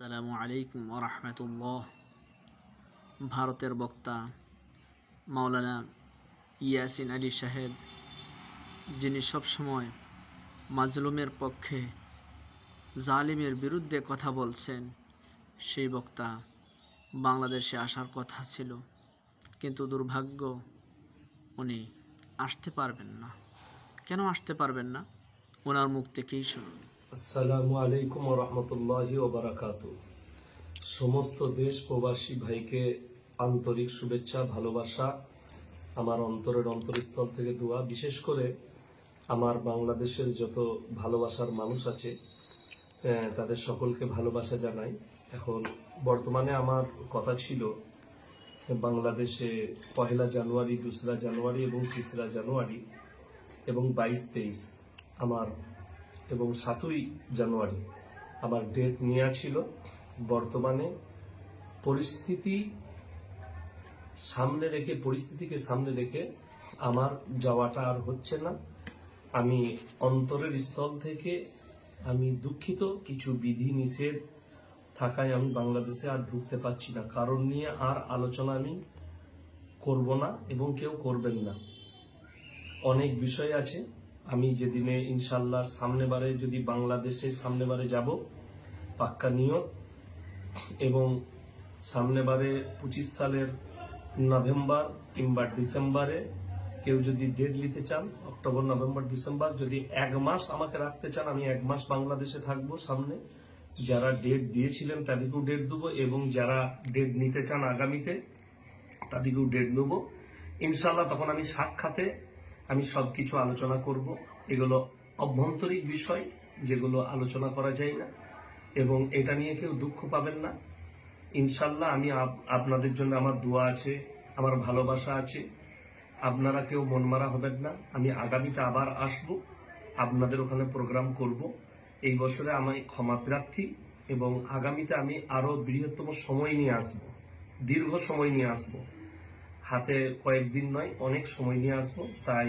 আসসালামু আলাইকুম রহমতুল্লাহ। ভারতের বক্তা মাওলানা ইয়াসিন আলী সাহেব, যিনি সবসময় মাজলুমের পক্ষে জালিমের বিরুদ্ধে কথা বলছেন, সেই বক্তা বাংলাদেশে আসার কথা ছিল। কিন্তু দুর্ভাগ্য, উনি আসতে পারবেন না। কেন আসতে পারবেন না? ওনার মুখ থেকেই শুনুন। আসসালামু আলাইকুম রহমতুল্লাহি ওবরাকাত সমস্ত দেশ প্রবাসী ভাইকে আন্তরিক শুভেচ্ছা, ভালোবাসা, আমার অন্তরের অন্তরস্থল থেকে দোয়া। বিশেষ করে আমার বাংলাদেশের যত ভালোবাসার মানুষ আছে তাদের সকলকে ভালোবাসা জানাই। এখন বর্তমানে আমার কথা ছিল, বাংলাদেশে পহেলা জানুয়ারি, দোসরা জানুয়ারি এবং তিসরা জানুয়ারি এবং বাইশ তেইশ। আমার এবং সাতই জানুয়ারি আমার ডেট নেওয়া ছিল। বর্তমানে পরিস্থিতি সামনে রেখে, পরিস্থিতিকে সামনে রেখে আমার যাওয়াটা আর হচ্ছে না। আমি অন্তরের স্থল থেকে আমি দুঃখিত, কিছু বিধি নিষেধ থাকায় আমি বাংলাদেশে আর ঢুকতে পারছি না। কারণ নিয়ে আর আলোচনা আমি করব না এবং কেউ করবেন না। অনেক বিষয় আছে আমি যেদিনে ইনশাল্লাহ সামনেবারে যদি বাংলাদেশে সামনেবারে যাব, পাক্কা নিয়ত এবং সামনেবারে পঁচিশ সালের নভেম্বর কিংবা ডিসেম্বরে কেউ যদি ডেট নিতে চান, অক্টোবর, নভেম্বর, ডিসেম্বর, যদি এক মাস আমাকে রাখতে চান, আমি এক মাস বাংলাদেশে থাকব সামনে। যারা ডেট দিয়েছিলেন তাদেরকেও ডেট দেবো, এবং যারা ডেট নিতে চান আগামীতে তাদেরকেও ডেট নেব। ইনশাল্লাহ তখন আমি সাক্ষাতে আমি সব কিছু আলোচনা করব। এগুলো অভ্যন্তরীণ বিষয়, যেগুলো আলোচনা করা যায় না। এবং এটা নিয়ে কেউ দুঃখ পাবেন না। ইনশাল্লাহ আমি আপনাদের জন্য আমার দোয়া আছে, আমার ভালোবাসা আছে। আপনারা কেউ মনমারা হবেন না। আমি আগামীতে আবার আসব, আপনাদের ওখানে প্রোগ্রাম করব। এই বছরে আমি ক্ষমা প্রার্থী এবং আগামীতে আমি আরও বৃহত্তম সময় নিয়ে আসব, দীর্ঘ সময় নিয়ে আসব। হাতে কয়েকদিন নয়, অনেক সময় নিয়ে আসব। তাই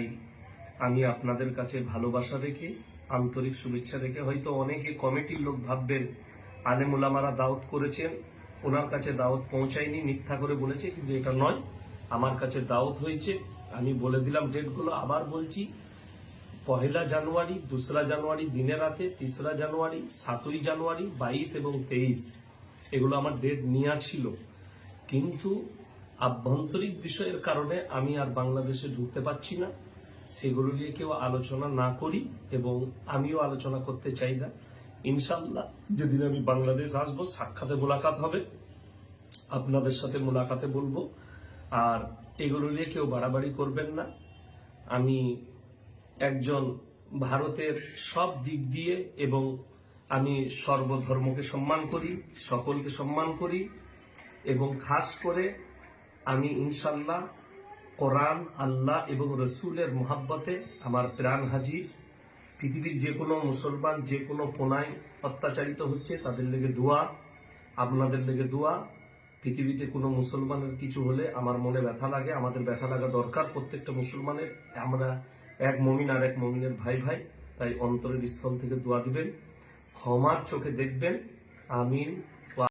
আমি আপনাদের কাছে ভালোবাসা রেখে আন্তরিক শুভেচ্ছা রেখে হয়তো অনেকে কমিটির লোক ভাববেন আলেমুলামারা দাওয়াত করেছেন, ওনার কাছে দাওয়াত পৌঁছায়নি, মিথ্যা করে বলেছে, কিন্তু এটা নয়, আমার কাছে দাওয়াত হয়েছে। আমি বলে দিলাম ডেটগুলো, আবার বলছি, পহেলা জানুয়ারি, দোসরা জানুয়ারি দিনে রাতে, তিসরা জানুয়ারি, সাতই জানুয়ারি, বাইশ এবং তেইশ, এগুলো আমার ডেট নেওয়া ছিল। কিন্তু আভ্যন্তরিক বিষয়ের কারণে আমি আর বাংলাদেশে ঢুকতে পারছি না। সেগুলো নিয়ে কেউ আলোচনা না করি এবং আমিও আলোচনা করতে চাই না। ইনশাল্লাহ যেদিন আমি বাংলাদেশ আসব, সাক্ষাতে মোলাকাত হবে। আপনাদের সাথে মোলাকাতে বলব। আর এগুলো নিয়ে কেউ বাড়াবাড়ি করবেন না। আমি একজন ভারতের সব দিক দিয়ে এবং আমি সর্বধর্মকে সম্মান করি, সকলকে সম্মান করি এবং খাস করে আমি ইনশাল্লাহ কোরআন, আল্লাহ এবং রসুলের মোহাব্বতে আমার প্রাণ হাজির। পৃথিবীর যে কোনো মুসলমান, যে কোনো পোনায় অত্যাচারিত হচ্ছে, তাদের লেগে দোয়া, আপনাদের লেগে দোয়া। পৃথিবীতে কোনো মুসলমানের কিছু হলে আমার মনে ব্যথা লাগে, আমাদের ব্যথা লাগা দরকার প্রত্যেকটা মুসলমানের। আমরা এক মমিন আর এক মমিনের ভাই ভাই, তাই অন্তরের স্থল থেকে দোয়া দিবেন, ক্ষমার চোখে দেখবেন, আমিন।